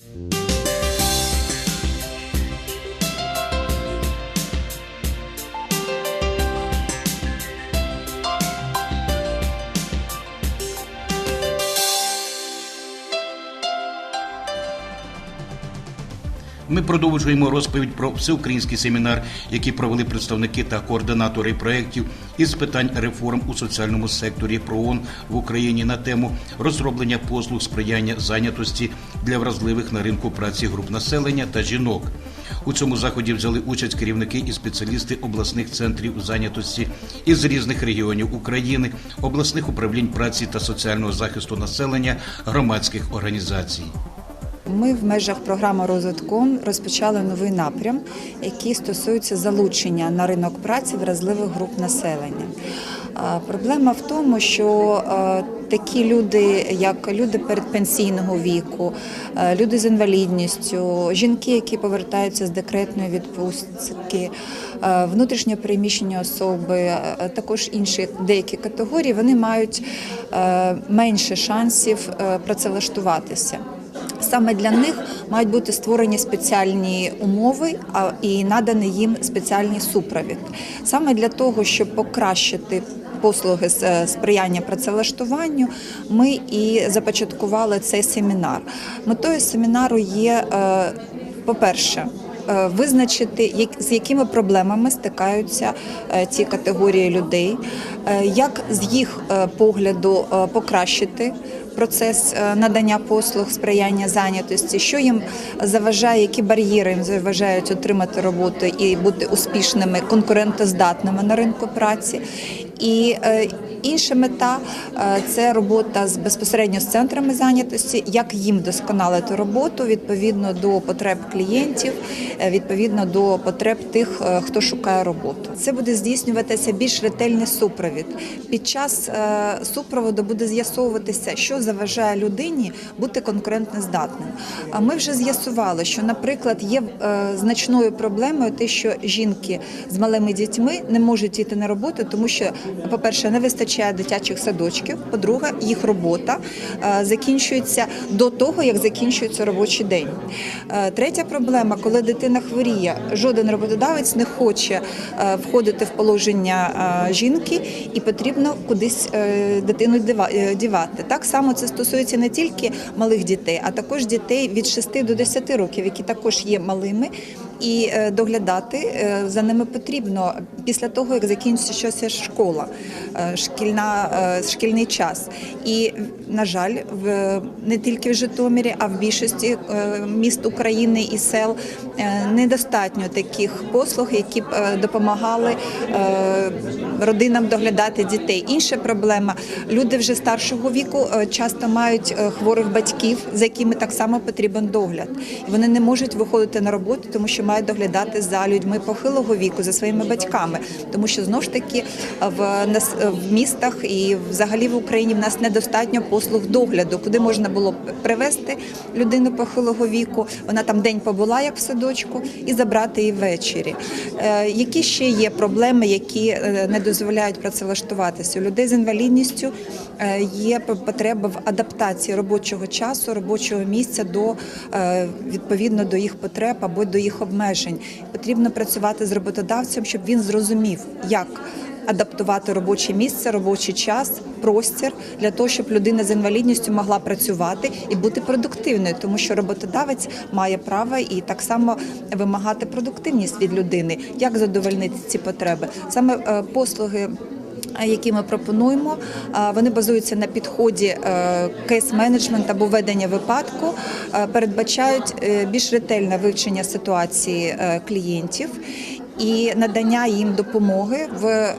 Thank you Ми продовжуємо розповідь про всеукраїнський семінар, який провели представники та координатори проєктів із питань реформ у соціальному секторі ПРООН в Україні на тему розроблення послуг сприяння зайнятості для вразливих на ринку праці груп населення та жінок. У цьому заході взяли участь керівники і спеціалісти обласних центрів зайнятості із різних регіонів України, обласних управлінь праці та соціального захисту населення, громадських організацій. Ми в межах програми розвитку розпочали новий напрям, який стосується залучення на ринок праці вразливих груп населення. Проблема в тому, що такі люди, як люди передпенсійного віку, люди з інвалідністю, жінки, які повертаються з декретної відпустки, е, внутрішньо переміщені особи, також інші деякі категорії, вони мають менше шансів працевлаштуватися. Саме для них мають бути створені спеціальні умови і наданий їм спеціальний супровід. Саме для того, щоб покращити послуги з е, сприяння працевлаштуванню, ми і започаткували цей семінар. Метою семінару є, е, по-перше, е, Визначити, з якими проблемами стикаються ці категорії людей, як з їх погляду покращити процес е, надання послуг сприяння зайнятості, що їм заважає, які бар'єри їм заважають отримати роботу і бути успішними, конкурентоздатними на ринку праці. І е, інша мета е, це робота з безпосередньо з центрами зайнятості, як їм досконалити роботу відповідно до потреб клієнтів, е, відповідно до потреб тих, хто шукає роботу. Це буде здійснюватися більш ретельний супровід. Під час супроводу буде з'ясовуватися, що заважає людині бути конкурентноздатним. Ми вже з'ясували, що, наприклад, є значною проблемою те, що жінки з малими дітьми не можуть йти на роботу, тому що, по-перше, не вистачає дитячих садочків. По-друге, їх робота е, закінчується до того, як закінчується робочий день. Е, Третя проблема, коли дитина хворіє, жоден роботодавець не хоче е, входити в положення жінки, і потрібно кудись дитину дівати. Так само це стосується не тільки малих дітей, а також дітей від 6 до 10 років, які також є малими. І е, доглядати е, за ними потрібно після того, як закінчиться школа, е, шкільна, шкільний час. І, на жаль, в не тільки в Житомирі, а в більшості міст України і сел недостатньо таких послуг, які б допомагали родинам доглядати дітей. Інша проблема люди вже старшого віку часто мають хворих батьків, за якими так само потрібен догляд. Вони не можуть виходити на роботу, тому що мають доглядати за людьми похилого віку, за своїми батьками, тому що знов ж таки в нас в містах і взагалі в Україні в нас недостатньо послуг догляду, куди можна було привезти людину похилого віку. Вона там день побула, як в садочку, і забрати її ввечері. Е, Які ще є проблеми, які е, не дозволяють працевлаштуватися? У людей з інвалідністю е, є потреба в адаптації робочого часу, робочого місця до відповідно до їх потреб або до їх обмежень. Потрібно працювати з роботодавцем, щоб він зрозумів, як адаптувати робоче місце, робочий час, простір для того, щоб людина з інвалідністю могла працювати і бути продуктивною, тому що роботодавець має право і так само вимагати продуктивність від людини, як задовольнити ці потреби. Саме е, послуги. Які ми пропонуємо, вони базуються на підході е, кейс-менеджмент або ведення випадку, е, передбачають е, більш ретельне вивчення ситуації клієнтів і надання їм допомоги в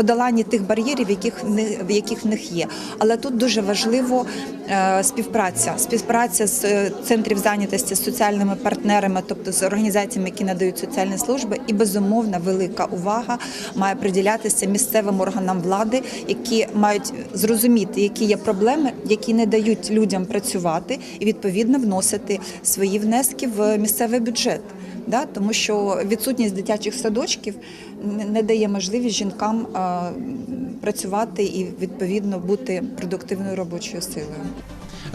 подоланні тих бар'єрів, яких в яких в них є. Але тут дуже важливо е, співпраця, співпраця з е, центрів зайнятості з соціальними партнерами, тобто з організаціями, які надають соціальні служби, і безумовна велика увага має приділятися місцевим органам влади, які мають зрозуміти, які є проблеми, які не дають людям працювати, і відповідно вносити свої внески в місцевий бюджет. Да, тому що відсутність дитячих садочків не- дає можливість жінкам працювати і відповідно бути продуктивною робочою силою.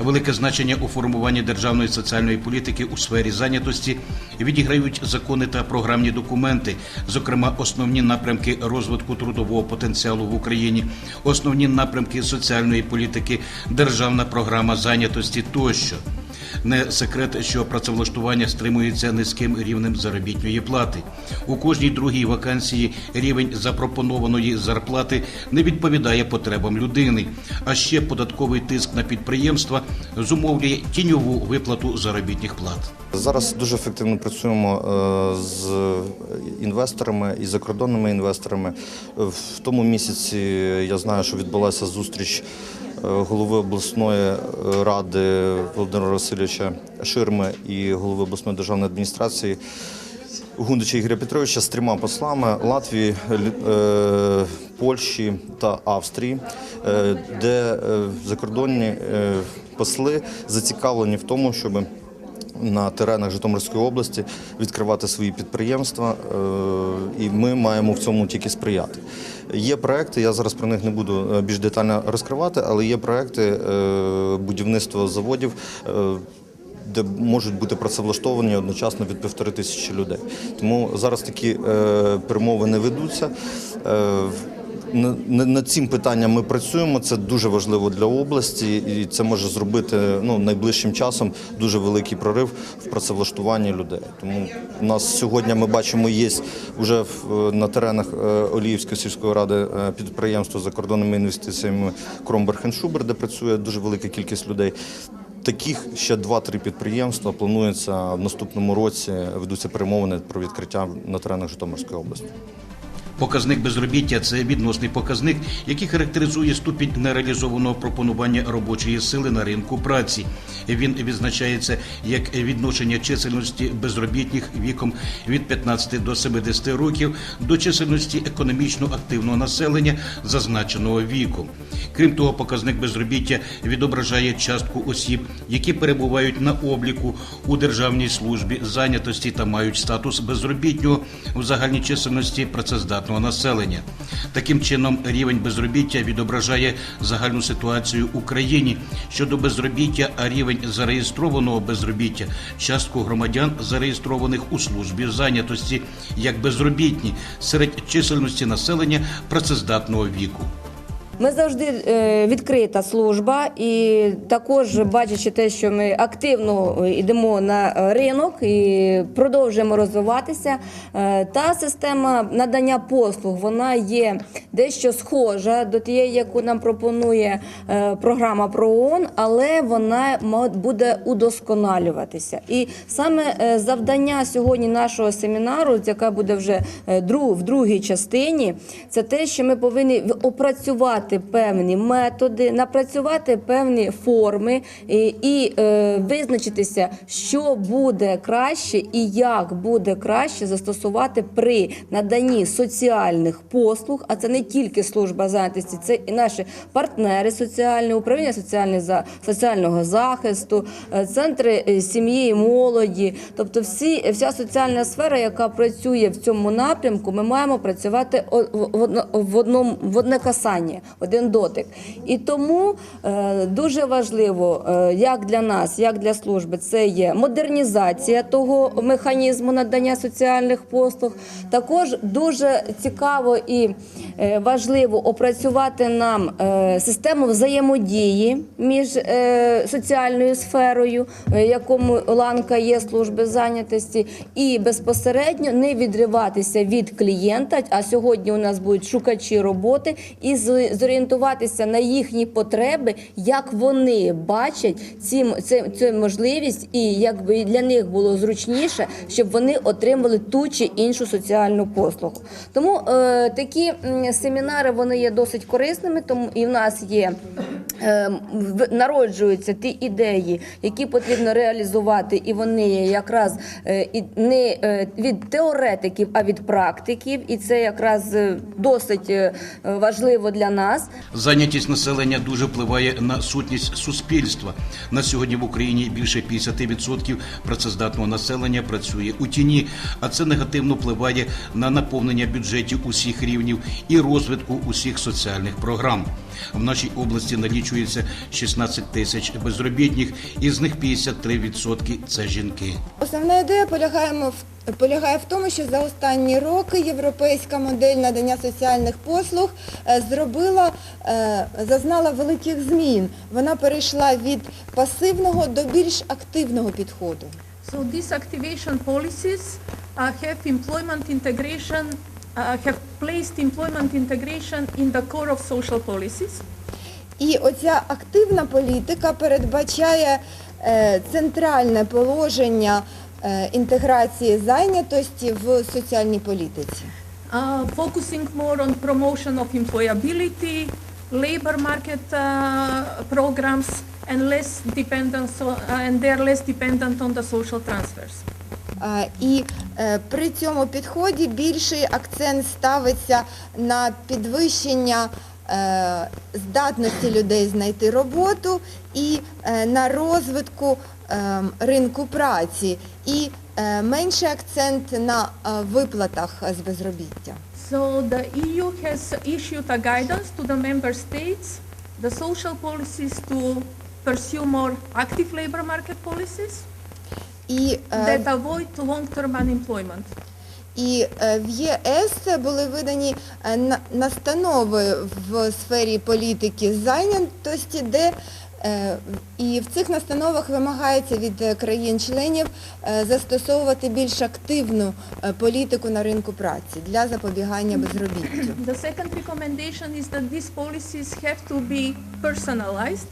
Велике значення у формуванні державної соціальної політики у сфері зайнятості відіграють закони та програмні документи, зокрема основні напрямки розвитку трудового потенціалу в Україні, основні напрямки соціальної політики, державна програма зайнятості тощо. Не секрет, що працевлаштування стримується низьким рівнем заробітної плати. У кожній другій вакансії рівень запропонованої зарплати не відповідає потребам людини. А ще податковий тиск на підприємства зумовлює тіньову виплату заробітних плат. Зараз дуже ефективно працюємо е, з інвесторами і закордонними інвесторами. В тому місяці я знаю, що відбулася зустріч голови обласної е, ради Володимира Васильовича Ширми і голови обласної державної адміністрації. Гундича Ігоря Петровича з трьома послами Латвії, е, Польщі та Австрії, е, де закордонні посли зацікавлені в тому, щоб на теренах Житомирської області відкривати свої підприємства, е, і ми маємо в цьому тільки сприяти. Є проекти, я зараз про них не буду е, більш детально розкривати, але є проекти е, будівництва заводів. де можуть бути працевлаштовані одночасно від півтори тисячі людей. Тому зараз такі е, перемовини ведуться. Над цим питанням ми працюємо. Це дуже важливо для області, і це може зробити ну найближчим часом дуже великий прорив в працевлаштуванні людей. Тому у нас сьогодні ми бачимо, є вже на теренах е, Оліївської сільської ради е, підприємство з закордонними інвестиціями Кромберг Шубер, де працює дуже велика кількість людей. Таких ще 2-3 підприємства планується в наступному році. Ведуться перемовини про відкриття на теренах Житомирської області. Показник безробіття це відносний показник, який характеризує ступінь нереалізованого пропонування робочої сили на ринку праці. Він відзначається як відношення чисельності безробітних віком від 15 до 70 років до чисельності економічно активного населення зазначеного віку. Крім того, показник безробіття відображає частку осіб, які перебувають на обліку у державній службі зайнятості та мають статус безробітнього в загальній чисельності працездатного населення. Таким чином, рівень безробіття відображає загальну ситуацію в Україні щодо безробіття, а рівень зареєстрованого безробіття частку громадян, зареєстрованих у службі зайнятості як безробітні серед чисельності населення працездатного віку. Ми завжди е, відкрита служба, і також бачачи те, що ми активно е, йдемо на ринок і продовжуємо розвиватися. е, Та система надання послуг вона є дещо схожа до тієї, яку нам пропонує програма ПРООН, але вона буде удосконалюватися. І саме завдання сьогодні нашого семінару, яка буде вже в другій частині, це те, що ми повинні в- опрацювати певні методи, напрацювати певні форми і, і е, визначитися, що буде краще і як буде краще застосувати при наданні соціальних послуг. А це не тільки служба зайнятості, це і наші партнери соціальні, управління соціального захисту, е, центри е, сім'ї і молоді. Тобто, всі вся соціальна сфера, яка працює в цьому напрямку, ми маємо працювати в одному в одне касання, один дотик. І тому е, дуже важливо, е, як для нас, як для служби, це є модернізація того механізму надання соціальних послуг. Також дуже цікаво і е, важливо опрацювати нам систему взаємодії між соціальною сферою, якому ланка є служби зайнятості, і безпосередньо не відриватися від клієнта. А сьогодні у нас будуть шукачі роботи і з- зорієнтуватися на їхні потреби, як вони бачать ці, це, цю можливість, і як би для них було зручніше, щоб вони отримали ту чи іншу соціальну послугу. Тому е, такі семінари вони є досить корисними, тому і в нас є. е, Народжуються ті ідеї, які потрібно реалізувати, і вони якраз е, не е, від теоретиків, а від практиків, і це якраз досить важливо для нас. Час. Зайнятість населення дуже впливає на сутність суспільства. На сьогодні в Україні більше 50% працездатного населення працює у тіні, а це негативно впливає на наповнення бюджетів усіх рівнів і розвитку усіх соціальних програм. В нашій області налічується 16 тисяч безробітних, із них 53% – це жінки. Основна ідея полягаємо в полягає в тому, що за останні роки європейська модель надання соціальних послуг е, зробила, е, зазнала великих змін. Вона перейшла від пасивного до більш активного підходу. So these activation policies uh, have employment integration, uh, have placed employment integration in the core of social policies. І оця активна політика передбачає е, центральне положення інтеграції зайнятості в соціальній політиці. uh, focusing more on promotion of employability, labor market uh, programs, and less dependence on, uh, and they're less dependent on the social transfers. А, І е, при цьому підході більший акцент ставиться на підвищення е, здатності людей знайти роботу і е, на розвитку е, ринку праці, і е, менший акцент на е, виплатах з безробіття. So the EU has issued a guidance to the member states, the social policies to pursue more active labor market policies І, е, that avoid long-term unemployment. І е, в ЄС були видані е, настанови в сфері політики зайнятості, де е, і в цих настановах вимагається від е, країн-членів е, застосовувати більш активну е, політику на ринку праці для запобігання безробіттю. The second recommendation is that these policies have to be personalized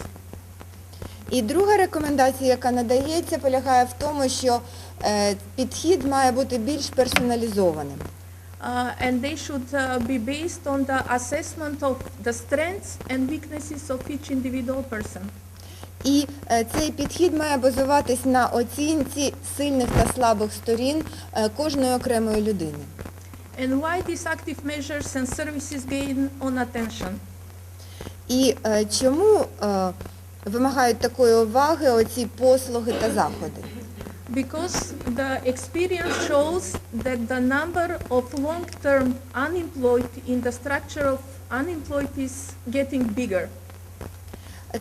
І друга рекомендація, яка надається, полягає в тому, що е, підхід має бути більш персоналізованим. Uh, and they should uh, be based on the assessment of the strengths and weaknesses of each individual person. І е, цей підхід має базуватись на оцінці сильних та слабих сторін е, кожної окремої людини. And why these active measures and services gain on attention? І е, чому е, вимагають такої уваги оці послуги та заходи? Because the experience shows that the number of long-term unemployed in the structure of unemployed is getting bigger.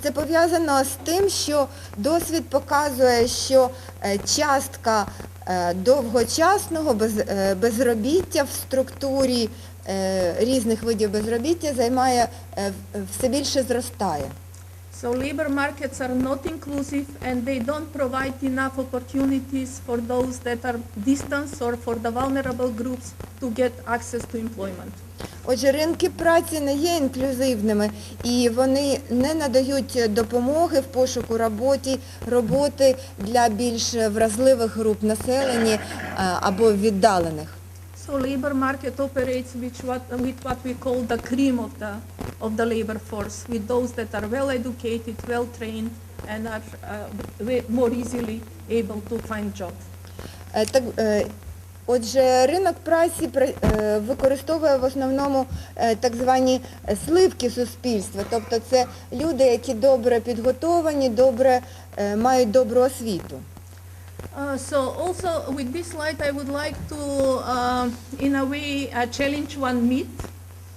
Це пов'язано з тим, що досвід показує, що е, частка е, довгочасного е, безробіття в структурі різних видів безробіття займає все більше зростає. So labor markets are not inclusive and they don't provide enough opportunities for those that are distant or for the vulnerable groups to get access to employment. Отже, ринки праці не є інклюзивними і вони не надають допомоги в пошуку роботі, роботи для більш вразливих груп населення або віддалених. So labor market operates with what, with what we call the cream of the, of the labor force, with those that are well educated, well trained, and are uh, more easily able to find jobs. Е, Так, е, отже, ринок праці е, використовує в основному е, так звані е, сливки суспільства, тобто це люди, які добре підготовані, добре е, мають добру освіту. Uh, so also with this slide, I would like to, uh, in a way, uh, challenge one myth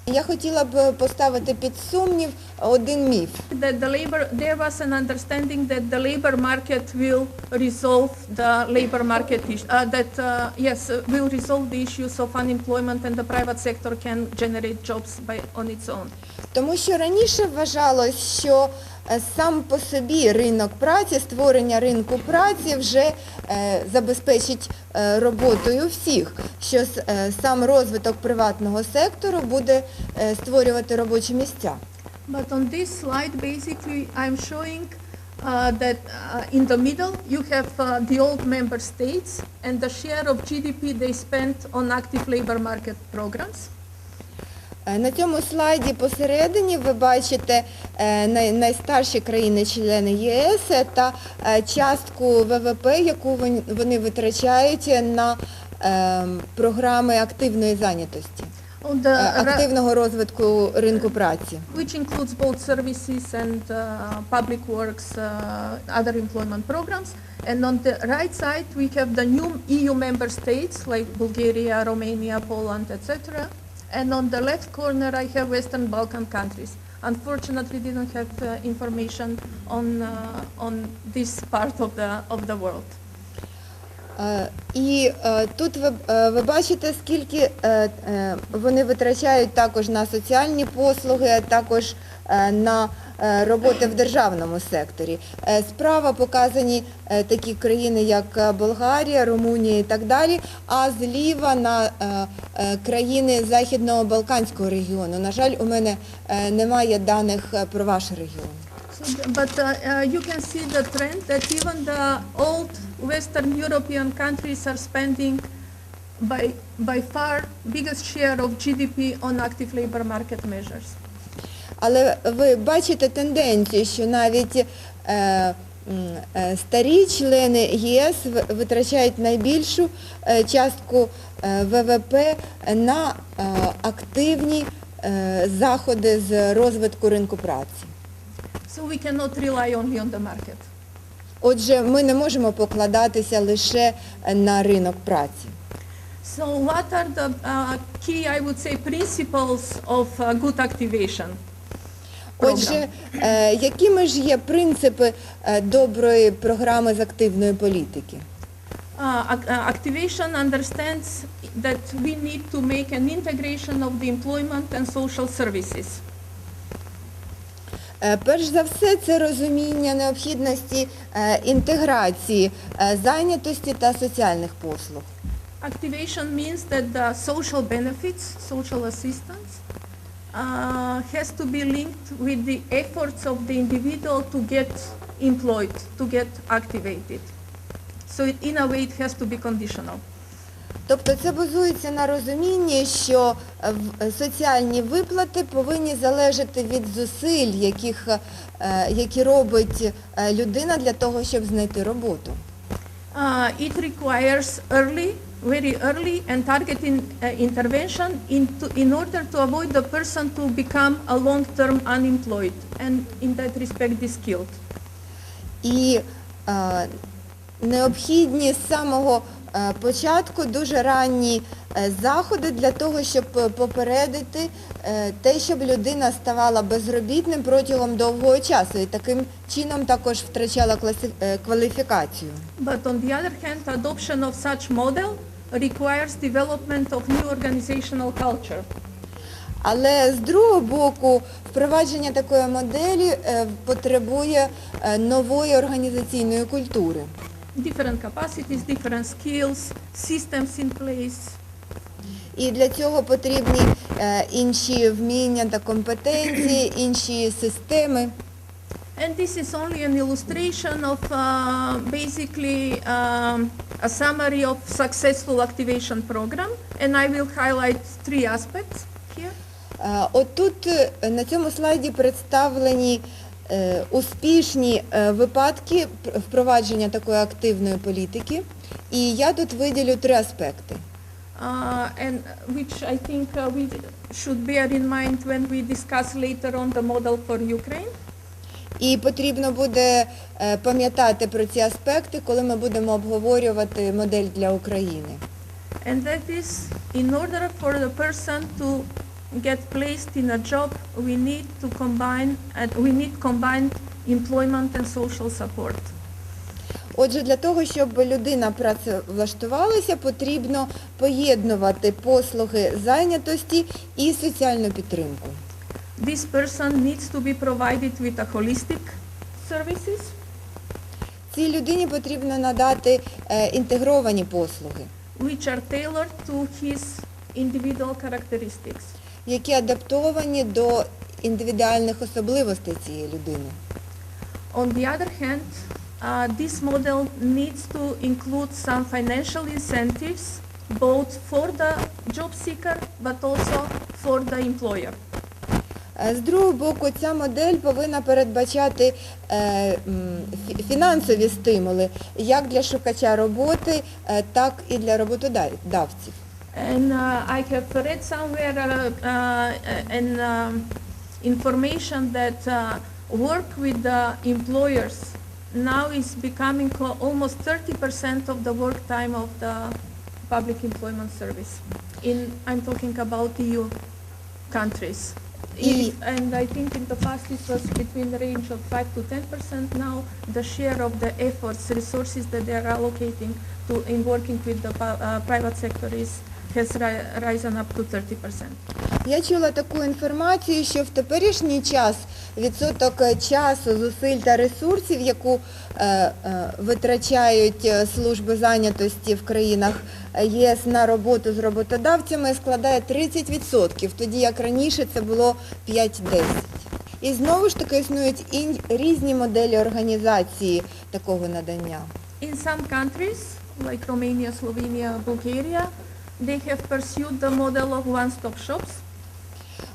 Я хотіла б поставити під сумнів один міф. that the labor there was an understanding that the labor market will resolve the labor market issue uh, that uh, yes uh, will resolve the issues of unemployment and the private sector can generate jobs by on its own. Тому що раніше вважалось, що е, сам по собі ринок праці, створення ринку праці вже е, забезпечить е, роботою всіх, що е, сам розвиток приватного сектору буде е, створювати робочі місця. But on this slide, basically, I'm showing uh, that uh, in the middle you have uh, the old member states and the share of GDP they spent on active labor market programs. Е, На цьому слайді посередині ви бачите е, найстарші країни-члени ЄС та е, частку ВВП, яку вони витрачають на е, програми активної зайнятості. Е, активного розвитку ринку праці. which includes both services and uh, public works, uh, other employment programs. And on the right side, we have the new EU member states like Bulgaria, Romania, Poland, etc. And on the left corner, I have Western Balkan countries. Unfortunately, didn't have uh, information on uh, on this part of the of the world. Е, І е, тут ви, е, ви бачите, скільки е, е, вони витрачають також на соціальні послуги, а також е, на е, роботи в державному секторі. Е, Справа показані е, такі країни, як е, Болгарія, Румунія і так далі, а зліва на е, е, країни Західного Балканського регіону. На жаль, у мене е, немає даних е, про ваш регіон. But uh, uh, you can see the trend that even the old Western European countries are spending by, by far biggest share of GDP on active labor market measures. Але ви бачите тенденцію, що навіть е, е, старі члени ЄС витрачають найбільшу е, частку ВВП на активні заходи з розвитку ринку праці. So we cannot rely only on the market. Отже, ми не можемо покладатися лише на ринок праці. So what are the uh, key, I would say, principles of uh, good activation? Отже, е, якими ж є принципи е, доброї програми з активної політики? Uh, uh, activation understands that we need to make an integration of the employment and social services. Е, Перш за все, це розуміння необхідності е, інтеграції е, зайнятості та соціальних послуг. Activation means that the social benefits, social assistance, uh, has to be linked with the efforts of the individual to get employed, to get activated. So it, in a way, it has to be conditional. Тобто це базується на розумінні, що е, е, соціальні виплати повинні залежати від зусиль, яких, е, які робить е, людина для того, щоб знайти роботу. Uh, it requires early, very early and targeted uh, intervention into, in order to avoid the person to become a long-term unemployed and in that respect, de-skilled. І е, необхідні з самого е, початку дуже ранні е, заходи для того, щоб попередити е, те, щоб людина ставала безробітним протягом довгого часу і таким чином також втрачала класи- е, кваліфікацію. But on the other hand, adoption of such model requires development of new organizational culture. Але з другого боку, впровадження такої моделі е, потребує е, нової організаційної культури. Different capacities, different skills, systems in place. І для цього потрібні е, інші вміння та компетенції, інші системи. And this is only an illustration of uh, basically um, a summary of successful activation program. And I will highlight three aspects here. Е, Отут е, на цьому слайді представлені е, успішні е, випадки впровадження такої активної політики. І я тут виділю три аспекти. Uh, and which I think uh, we should bear in mind when we discuss later on the model for Ukraine. І потрібно буде е, пам'ятати про ці аспекти, коли ми будемо обговорювати модель для України. And that is, in order for the person to get placed in a job, we need to combine, and we need combined employment and social support. Отже, для того, щоб людина працевлаштувалася, потрібно поєднувати послуги зайнятості і соціальну підтримку. This person needs to be provided with a holistic services, Цій людині потрібно надати е, інтегровані послуги, which are tailored to his individual characteristics. які адаптовані до індивідуальних особливостей цієї людини. On the other hand, uh, this model needs to include some financial incentives, both for the job seeker, but also for the employer. Е, З другого боку, ця модель повинна передбачати е, фінансові стимули як для шукача роботи, е, так і для роботодавців. And uh, I have read somewhere uh, uh, an um, information that uh, work with the employers now is becoming almost 30% of the work time of the public employment service. In I'm talking about EU countries. And I think in the past it was between the range of 5 to 10%. Now the share of the efforts, resources that they are allocating to in working with the uh, private sector is has ri- risen up to 30%. Я чула таку інформацію, що в теперішній час відсоток е, часу, зусиль та ресурсів, яку е, е, витрачають е, служби зайнятості в країнах е, ЄС на роботу з роботодавцями, складає 30%, тоді як раніше це було 5-10%. І знову ж таки існують ін- різні моделі організації такого надання. In some countries, like Romania, Slovenia, Bulgaria, they have pursued the model of one-stop shops.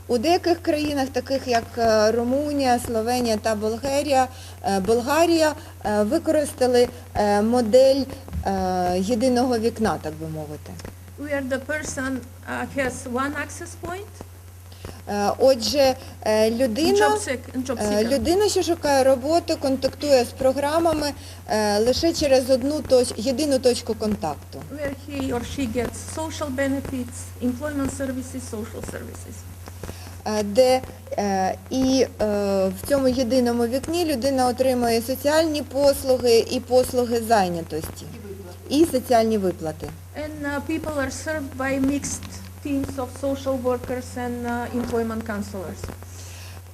У деяких країнах, таких як е, Румунія, Словенія та Болгарія, е, Болгарія е, використали модель єдиного вікна, так би мовити. where the person uh, has one access point, Отже, е, людина, е, людина, що шукає роботу, контактує з програмами е, лише через одну точ, єдину точку контакту. where he or she gets social benefits, employment services, social services. е, де е, і е, в цьому єдиному вікні людина отримує соціальні послуги і послуги зайнятості. І соціальні виплати. And uh, people are served by mixed teams of social workers and uh, employment counselors.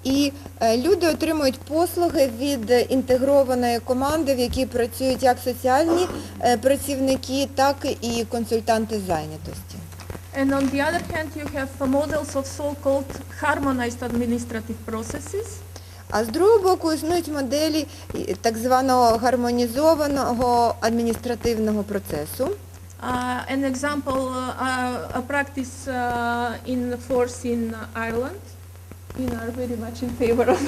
І е, люди отримують послуги від інтегрованої команди, в якій працюють як соціальні е, працівники, так і консультанти зайнятості. And on the other hand, you have uh, models of so-called harmonized administrative processes, А з другого боку існують моделі так званого гармонізованого адміністративного процесу. Uh, an example, uh, uh, a practice uh, in force in Ireland. We are very much in favor of,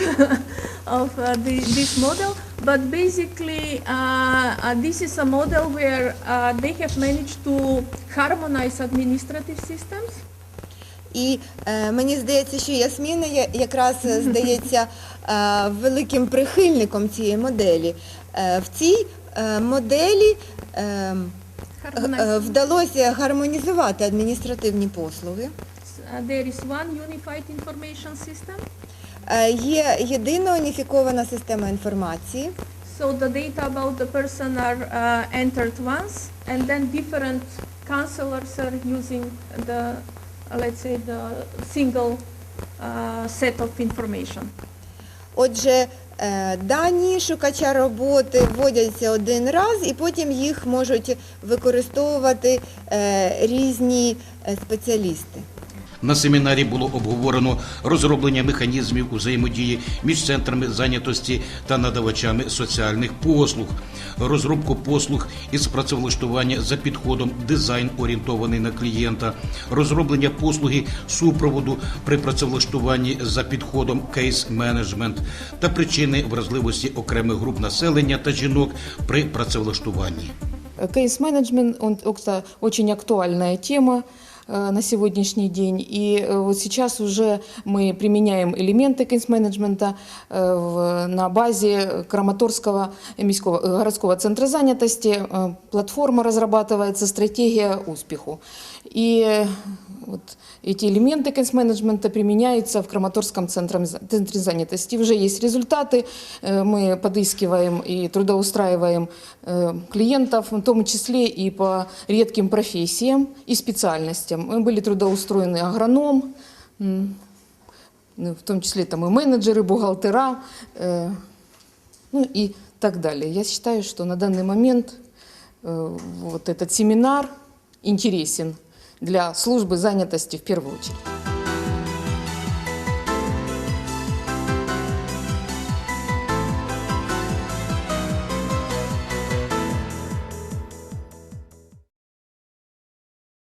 of uh, the, this model, but basically uh, uh, this is a model where uh, they have managed to harmonize administrative systems І е, мені здається, що Ясміна я- якраз е, здається е, великим прихильником цієї моделі. Е, в цій е, моделі е, е, вдалося гармонізувати адміністративні послуги. Uh, there is one unified information system, Е, Є єдина уніфікована система інформації, so the data about the person are uh, entered once, and then different counselors are using the, uh, let's say, the single uh, set of information. Отже, е, дані шукача роботи вводяться один раз і потім їх можуть використовувати е, різні е, спеціалісти. На семінарі було обговорено розроблення механізмів взаємодії між центрами зайнятості та надавачами соціальних послуг, розробку послуг із працевлаштування за підходом дизайн орієнтований на клієнта, розроблення послуги супроводу при працевлаштуванні за підходом кейс-менеджмент та причини вразливості окремих груп населення та жінок при працевлаштуванні. Кейс-менеджмент, кстати, очень актуальная тема на сегодняшний день. И э, вот сейчас уже мы применяем элементы кейс-менеджмента э, в- на базе Краматорского міського, э, городского центра занятости. Э, Платформа разрабатывается, стратегия успеху. И э, вот эти элементы кейс-менеджмента применяются в Краматорском центре, центре занятости. Уже есть результаты. Э, Мы подыскиваем и трудоустраиваем э, клиентов, в том числе и по редким профессиям и специальностям. Мы были трудоустроены агроном, м, ну, в том числе там и менеджеры, бухгалтера, э, ну и так далее. Я считаю, что на данный момент э, вот этот семинар интересен для службы занятости в первую очередь.